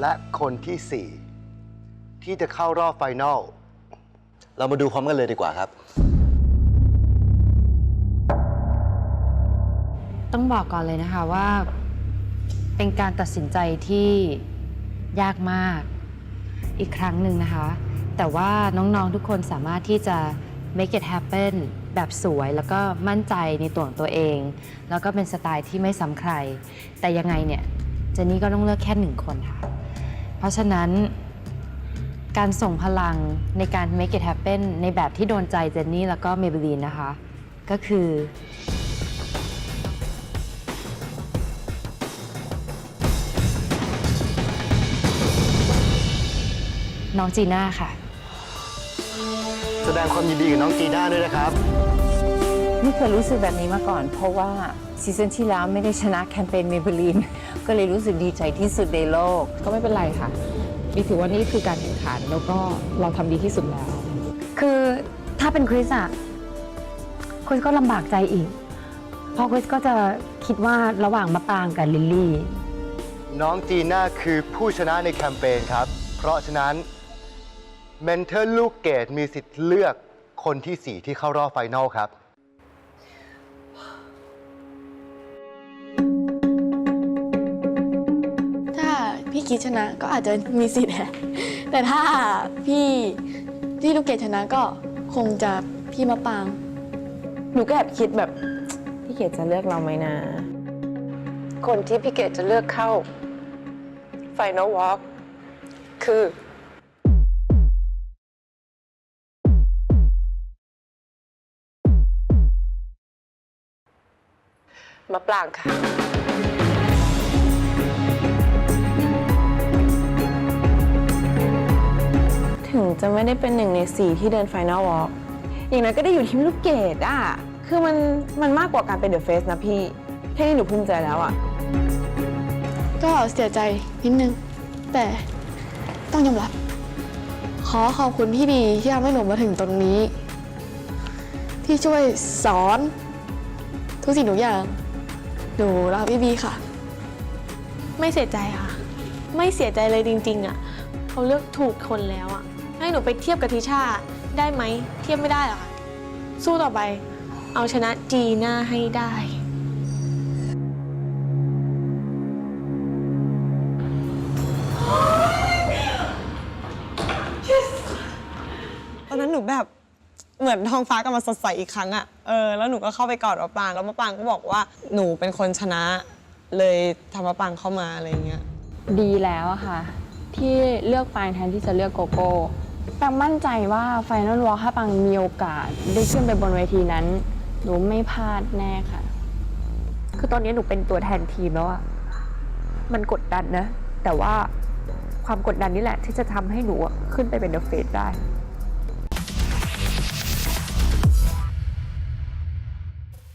และคนที่ 4 ที่จะเข้ารอบไฟนอล เรามาดูพร้อมกันเลยดีกว่าครับ ต้องบอกก่อนเลยนะคะว่า เป็นการตัดสินใจที่ยากมากอีกครั้งหนึ่งนะคะ แต่ว่าน้องๆทุกคนสามารถที่จะ make it happen แบบสวยแล้วก็มั่นใจในตัวของตัวเอง แล้วก็เป็นสไตล์ที่ไม่ซ้ำใคร แต่ยังไงเนี่ยเจนนี่ก็ต้องเลือกแค่หนึ่งคนค่ะ เพราะฉะนั้นการส่งพลังในการ make it happen ในแบบที่โดนใจเจนนี่แล้วก็เมเบลีนนะคะ ก็คือ น้องจีน่าค่ะ แสดงความยินดีกับน้องจีน่าด้วยนะครับ ไม่เคยรู้สึกแบบนี้มาก่อน เพราะว่าซีซั่นที่แล้วไม่ได้ชนะแคมเปญเมเบลีนก็เลยรู้สึกดีใจที่สุดในโลก ก็ไม่เป็นไรค่ะนี่ถือว่านี่คือการแข่งขันแล้วก็เราทำดีที่สุดแล้ว คือถ้าเป็นคริสอะคริสก็ลำบากใจอีก เพราะคริสก็จะคิดว่าระหว่างมะปรางกับลิลลี่ น้องจีน่าคือผู้ชนะในแคมเปญครับ เพราะฉะนั้นเมนเทอร์ลูกเกดมีสิทธิ์เลือกคนที่ 4 ที่เข้ารอบไฟนอลครับ พี่คิดชนะก็อาจจะมีสิทธิ์แหละแต่ถ้าพี่ที่ลูกเกดชนะก็คงจะพี่มะปาง หนูก็แอบคิดแบบพี่เกดจะเลือกเราไหมนะ คนที่พี่เกดจะเลือกเข้า Final Walk คือมาปรางค่ะ จะไม่ได้เป็นหนึ่งในสี่ที่เดิน Final Walk อย่างนั้นก็ได้อยู่ทีมลูกเกดอะ คือมันมันมากกว่าการเป็นเดอะเฟสนะพี่แค่นี้หนูภูมิใจแล้วอะ ก็เสียใจนิดนึง แต่ต้องยอมรับ ขอขอบคุณพี่บีที่ทำให้หนูมาถึงตรงนี้ ที่ช่วยสอน ทุกสิ่งทุกอย่างหนูรักพี่บีค่ะ ไม่เสียใจค่ะ ไม่เสียใจเลยจริง ๆ อะ เขาเลือกถูกคนแล้วอะ ให้หนูไปเทียบกับทิชาได้ไหม เทียบไม่ได้หรอคะสู้ต่อไป เอาชนะจีน่าให้ได้ ตอนนั้นหนูแบบเหมือนท้องฟ้ากลับมาสดใสอีกครั้งอะเออ แล้วหนูก็เข้าไปกอดมะปราง แล้วมะปรางก็บอกว่าหนูเป็นคนชนะ เลยทำมะปรางเข้ามาอะไรอย่างเงี้ย ดีแล้วอะค่ะ ที่เลือกปางแทนที่จะเลือกโกโก้ ปังมั่นใจว่าไฟนอลวอลถ้าปังมีโอกาสได้ขึ้นไปบนเวทีนั้น หนูไม่พลาดแน่ค่ะ คือตอนนี้หนูเป็นตัวแทนทีมแล้วอะมันกดดันนะ แต่ว่าความกดดันนี่แหละที่จะทำให้หนูอะขึ้นไปเป็นเดอะเฟสได้